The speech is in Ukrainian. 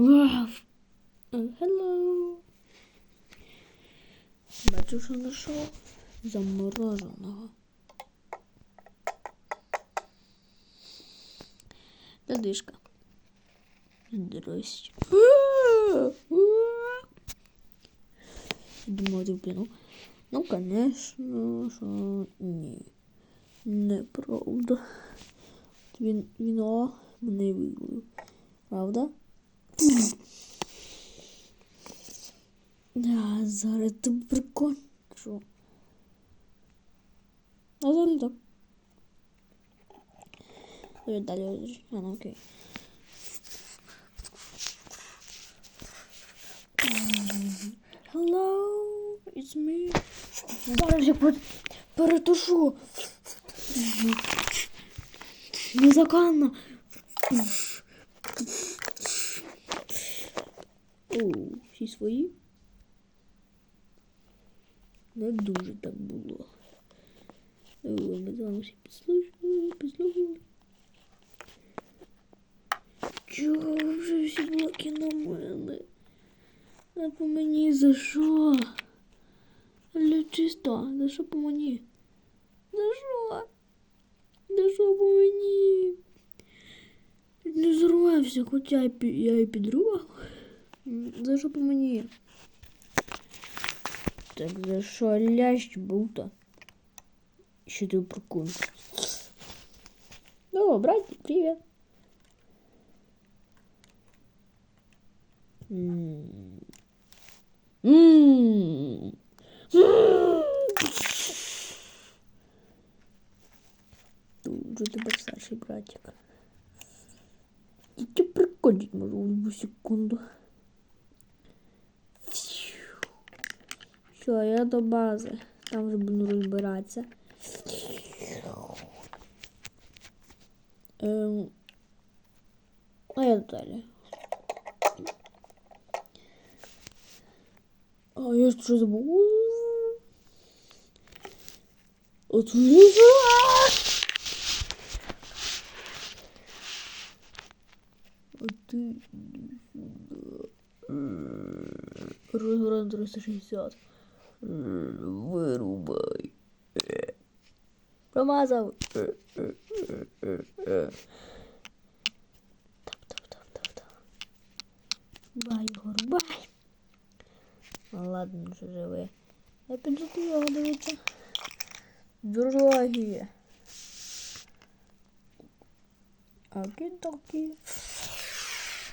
Вау. Hello. Бачу, що замороженого. Дадишка. Здрасте. Думаю, ти в. Ну, конечно, що ні. Неправда. Він, він о, мене вигулив. Правда? А, зараз ти прикончу. А зараз так. Далі. А, ну окей. Hello, it's me. Зараз я пер- перетушу. Незаконно. О, всі свої? Не дуже так було. Ми з вами всі підслухали, підслухали. Чого вже всі блоки на мене? А по мені за що? Але чисто, за що по мені? За що? За що по мені? Не зірвався, хоча я і підрубав. За что по мне Так за что лящ был то еще ты прокун? Ну, братик, привет тут же ты старший братик. И ты прикончить могу в любую секунду. Все, я до бази. Там вже буду розбиратися. Ем... А я далі. А я що забув? От ти 360. Вирубай. Промазав. Рубай його, рубай. Ладно, вже живе. Я до його дивитися. Дорогі. Окі-докі.